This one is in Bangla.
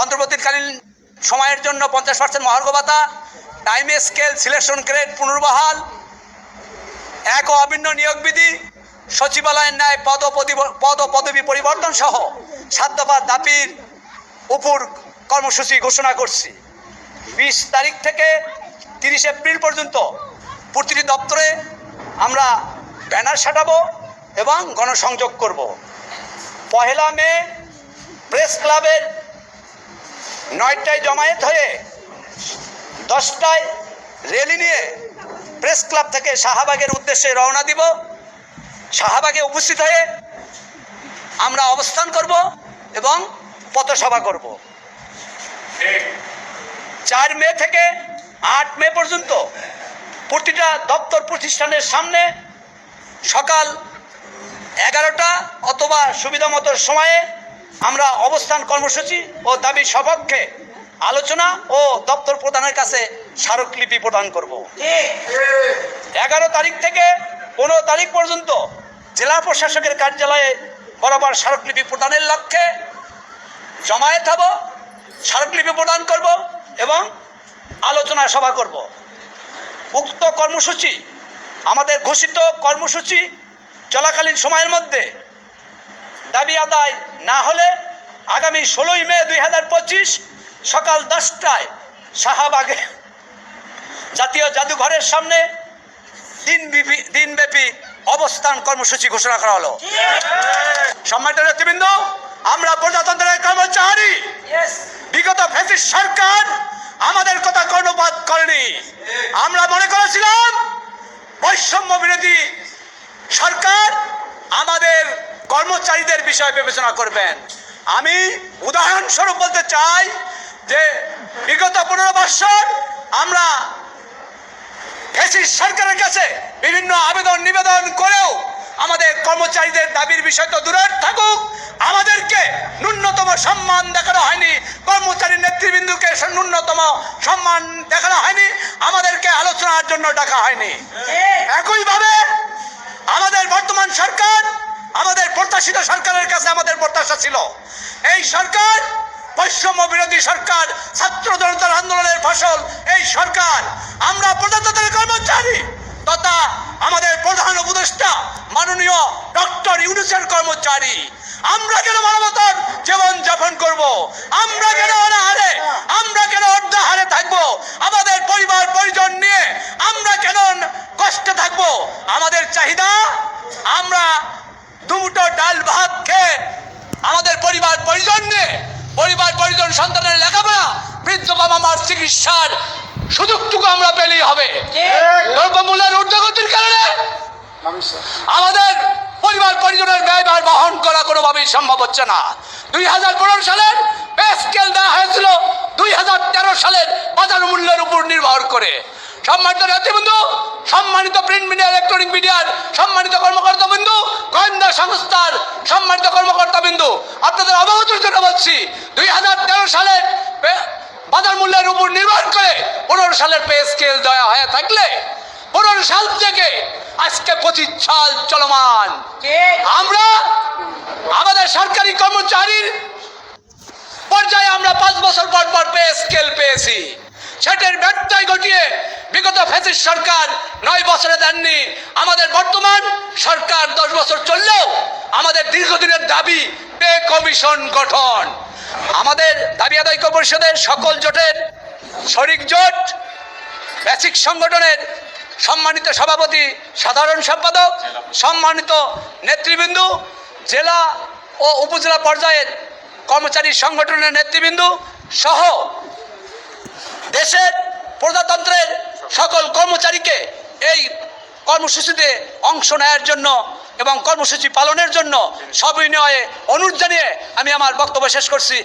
অন্তর্বর্তীকালীন সময়ের জন্য পঞ্চাশ পার্সেন্ট মহার্ঘ ভাতা টাইম স্কেল সিলেকশন গ্রেড পুনর্বহাল, এক ও অভিন্ন নিয়োগ বিধি, সচিবালয়ের ন্যায় পদ পদি- পদবি পরিবর্তন সহ সাত দফা দাবির উপর কর্মসূচি ঘোষণা করছি। বিশ তারিখ থেকে তিরিশ এপ্রিল পর্যন্ত প্রতিটি দপ্তরে আমরা ব্যানার সাটাবো এবং গণসংযোগ করব। পহেলা মে প্রেস ক্লাবের নয়টায় জমায়েত হয়ে দশটায় রেলি নিয়ে প্রেস ক্লাব থেকে শাহবাগের উদ্দেশ্যে রওনা দিব। শাহবাগে উপস্থিত হয়ে আমরা অবস্থান করব এবং পথসভা করব। চার মে থেকে আট মে পর্যন্ত প্রতিটা দপ্তর প্রতিষ্ঠানের সামনে সকাল এগারোটা অথবা সুবিধা মতো সময়ে আমরা অবস্থান কর্মসূচি ও দাবি সপক্ষে আলোচনা ও দপ্তর প্রধানের কাছে স্মারকলিপি প্রদান করব। এগারো তারিখ থেকে পনেরো তারিখ পর্যন্ত জেলা প্রশাসকের কার্যালয়ে বরাবর স্মারকলিপি প্রদানের লক্ষ্যে জমায়েত হব, স্মারকলিপি প্রদান করব এবং আলোচনা সভা করব। উক্ত কর্মসূচি আমাদের ঘোষিত কর্মসূচি চলাকালীন সময়ের মধ্যে দাবি আদায় না হলে আগামী ষোলোই মে দুই হাজার পঁচিশ সকাল দশটায় শাহবাগে জাতীয় জাদুঘরের সামনে দিনব্যাপী দিনব্যাপী অবস্থান কর্মসূচি ঘোষণা করা হলো। সম্মানিত নেতৃবৃন্দ আমরা প্রজাতন্ত্রের কর্মচারী। বিগত ফ্যাসিস্ট সরকার আমাদের কথা কর্ণপাত করেনি। আমরা মনে করেছিলাম বৈষম্য বিরোধী সরকার আমাদের কর্মচারীদের বিষয় বিবেচনা করবেন। আমি উদাহরণস্বরূপ বলতে চাই যে বিগত পনেরো বৎসর আমরা ফ্যাসিস্ট সরকারের কাছে বিভিন্ন আবেদন নিবেদন করেও আমাদের কর্মচারীদের দাবির বিষয় তো দূরের থাকুক আমাদেরকে ন্যূনতম সম্মান দেখানো হয়নি কর্মচারী নেতৃবৃন্দকে ন্যূনতম সম্মান দেখানো হয়নি আমাদেরকে আলোচনার জন্য ডাকা হয়নি। একইভাবে আমাদের বর্তমান সরকার প্রত্যাশিত সরকারের কাছে আমাদের প্রত্যাশা ছিল। এই সরকার, বৈষম্য বিরোধী সরকার, ছাত্র জনতার আন্দোলনের ফসল, এই সরকার। আমরা প্রজাতন্ত্রের কর্মচারী তথা আমাদের প্রধান উপদেষ্টা, মাননীয় ডক্টর ইউনুসের কর্মচারী। আমরা কেন মানবতার জীবন যাপন করব? আমরা কেন অনাহারে? আমরা কেন অর্ধাহারে থাকব? আমাদের পরিবার, পরিজন নিয়ে আমরা কেন কষ্টে থাকব? আমাদের চাহিদা আমরা দুমুটো ডাল ভাত খেয়ে আমাদের পরিবার পরিজন নিয়ে পরিবার পরিজন সন্তানের লেখাপড়া বৃদ্ধ বাবা মার চিকিৎসার সুযোগটুকু আমরা পেলেই হবে। দ্রব্যমূল্যের ঊর্ধ্বগতির কারণে আমাদের পরিবার পরিজনের ব্যয়ভার বহন করা কোনোভাবেই সম্ভব হচ্ছে না। দুই হাজার পনেরো সালের পে স্কেল দেওয়া হয়েছিল দুই হাজার তেরো সালের বাজার মূল্যের উপর নির্ভর করে। সম্মানিত নেতৃবৃন্দ সম্মানিত প্রিন্ট মিডিয়া ইলেকট্রনিক মিডিয়ার সম্মানিত কর্মকর্তা বিন্দু গোয়েন্দা সংস্থার সম্মানিত কর্মকর্তা বিন্দু। আপনাদের অবগতির জন্য বলছি দুই হাজার তেরো সালের বাজার মূল্যের উপর নির্ভর করে পনেরো সালের পে স্কেল দেওয়া হয়ে থাকলে পনেরো সাল থেকে আজকে পঁচিশ সাল চলমান। আমরা আমাদের সরকারি কর্মচারীর পর্যায়ে আমরা পাঁচ বছর পর পর পে স্কেল পেয়েছি। সেটার ব্যর্থয় ঘটিয়ে বিগত ফ্যাসিস সরকার নয় বছরে দেননি। আমাদের বর্তমান সরকার দশ বছর চললেও আমাদের দীর্ঘদিনের দাবি পে কমিশন গঠন। আমাদের দাবি আদায় পরিষদের সকল জোটের শরিক জোট বেসিক সংগঠনের সম্মানিত সভাপতি, সাধারণ সম্পাদক, সম্মানিত নেতৃবৃন্দ, জেলা ও উপজেলা পর্যায়ের কর্মচারী সংগঠনের নেতৃবৃন্দ সহ দেশের প্রজাতন্ত্রের সকল কর্মচারীকে এই কর্মসূচিতে অংশ নেয়ার জন্য এবং কর্মসূচি পালনের জন্য সবিনয়ে অনুরোধ জানিয়ে আমি আমার বক্তব্য শেষ করছি।